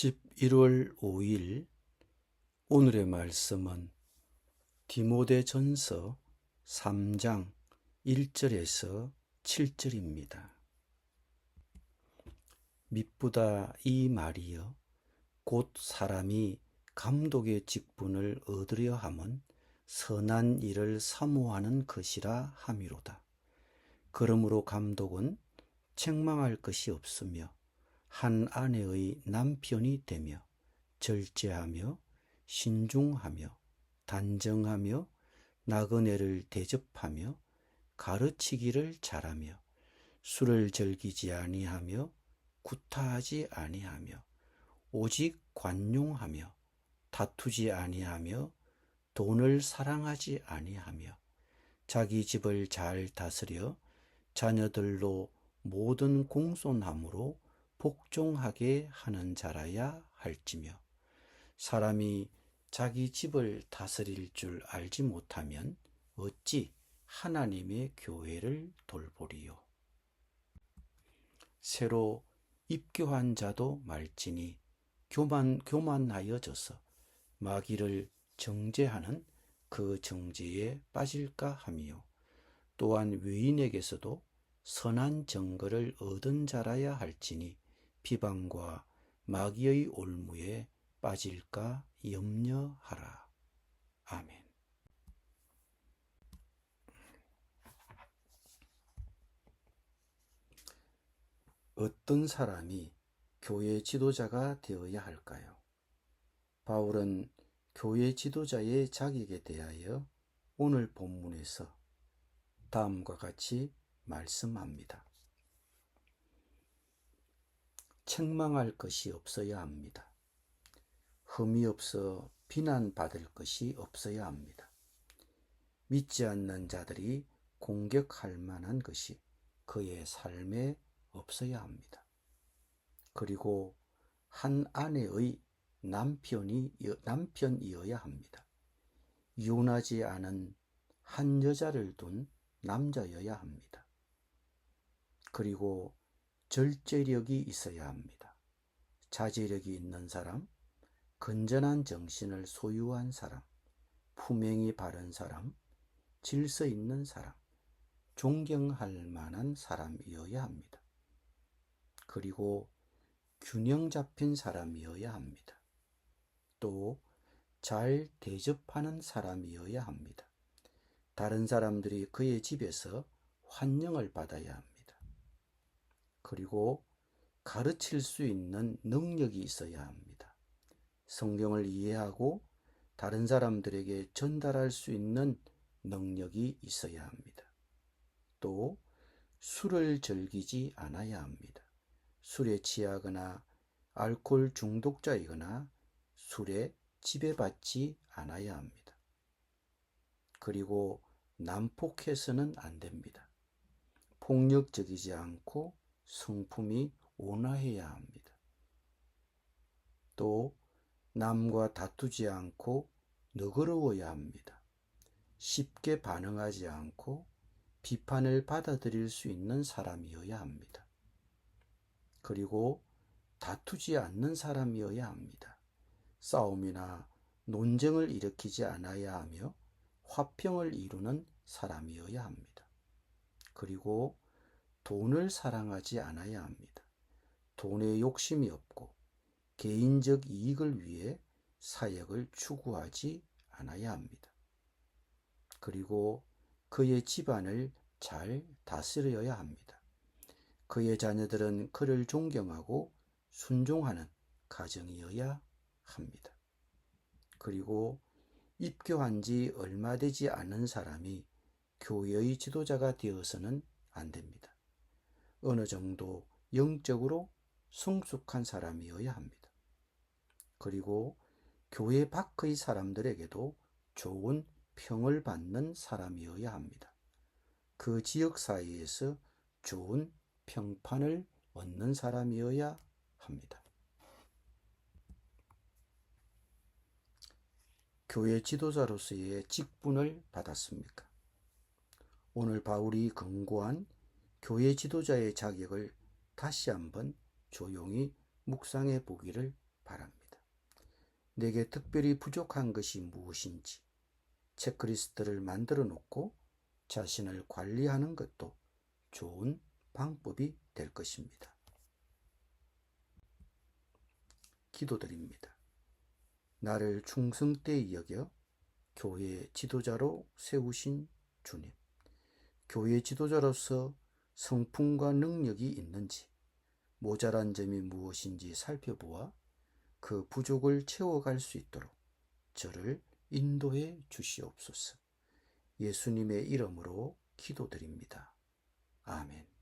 11월 5일 오늘의 말씀은 디모데 전서 3장 1절에서 7절입니다. 미쁘다 이 말이여 곧 사람이 감독의 직분을 얻으려 함은 선한 일을 사모하는 것이라 함이로다. 그러므로 감독은 책망할 것이 없으며 한 아내의 남편이 되며 절제하며 신중하며 단정하며 나그네를 대접하며 가르치기를 잘하며 술을 즐기지 아니하며 구타하지 아니하며 오직 관용하며 다투지 아니하며 돈을 사랑하지 아니하며 자기 집을 잘 다스려 자녀들로 모든 공손함으로 복종하게 하는 자라야 할지며 사람이 자기 집을 다스릴 줄 알지 못하면 어찌 하나님의 교회를 돌보리요. 새로 입교한 자도 말지니 교만 교만하여져서 마귀를 정죄하는 그 정죄에 빠질까 하미요. 또한 외인에게서도 선한 증거를 얻은 자라야 할지니 비방과 마귀의 올무에 빠질까 염려하라. 아멘. 어떤 사람이 교회 지도자가 되어야 할까요? 바울은 교회 지도자의 자격에 대하여 오늘 본문에서 다음과 같이 말씀합니다. 책망할 것이 없어야 합니다. 흠이 없어 비난받을 것이 없어야 합니다. 믿지 않는 자들이 공격할 만한 것이 그의 삶에 없어야 합니다. 그리고 한 아내의 남편이, 남편이어야 합니다. 이혼하지 않은 한 여자를 둔 남자여야 합니다. 그리고 절제력이 있어야 합니다. 자제력이 있는 사람, 건전한 정신을 소유한 사람, 품행이 바른 사람, 질서 있는 사람, 존경할 만한 사람이어야 합니다. 그리고 균형 잡힌 사람이어야 합니다. 또 잘 대접하는 사람이어야 합니다. 다른 사람들이 그의 집에서 환영을 받아야 합니다. 그리고 가르칠 수 있는 능력이 있어야 합니다. 성경을 이해하고 다른 사람들에게 전달할 수 있는 능력이 있어야 합니다. 또 술을 즐기지 않아야 합니다. 술에 취하거나 알코올 중독자이거나 술에 지배받지 않아야 합니다. 그리고 난폭해서는 안 됩니다. 폭력적이지 않고 성품이 온화해야 합니다. 또 남과 다투지 않고 너그러워야 합니다. 쉽게 반응하지 않고 비판을 받아들일 수 있는 사람이어야 합니다. 그리고 다투지 않는 사람이어야 합니다. 싸움이나 논쟁을 일으키지 않아야 하며 화평을 이루는 사람이어야 합니다. 그리고 돈을 사랑하지 않아야 합니다. 돈에 욕심이 없고 개인적 이익을 위해 사역을 추구하지 않아야 합니다. 그리고 그의 집안을 잘 다스려야 합니다. 그의 자녀들은 그를 존경하고 순종하는 가정이어야 합니다. 그리고 입교한 지 얼마 되지 않은 사람이 교회의 지도자가 되어서는 안 됩니다. 어느 정도 영적으로 성숙한 사람이어야 합니다. 그리고 교회 밖의 사람들에게도 좋은 평을 받는 사람이어야 합니다. 그 지역 사이에서 좋은 평판을 얻는 사람이어야 합니다. 교회 지도자로서의 직분을 받았습니까? 오늘 바울이 권고한 교회 지도자의 자격을 다시 한번 조용히 묵상해 보기를 바랍니다. 내게 특별히 부족한 것이 무엇인지 체크리스트를 만들어 놓고 자신을 관리하는 것도 좋은 방법이 될 것입니다. 기도드립니다. 나를 충성되이 여겨 교회 지도자로 세우신 주님. 교회 지도자로서 성품과 능력이 있는지, 모자란 점이 무엇인지 살펴보아 그 부족을 채워갈 수 있도록 저를 인도해 주시옵소서. 예수님의 이름으로 기도드립니다. 아멘.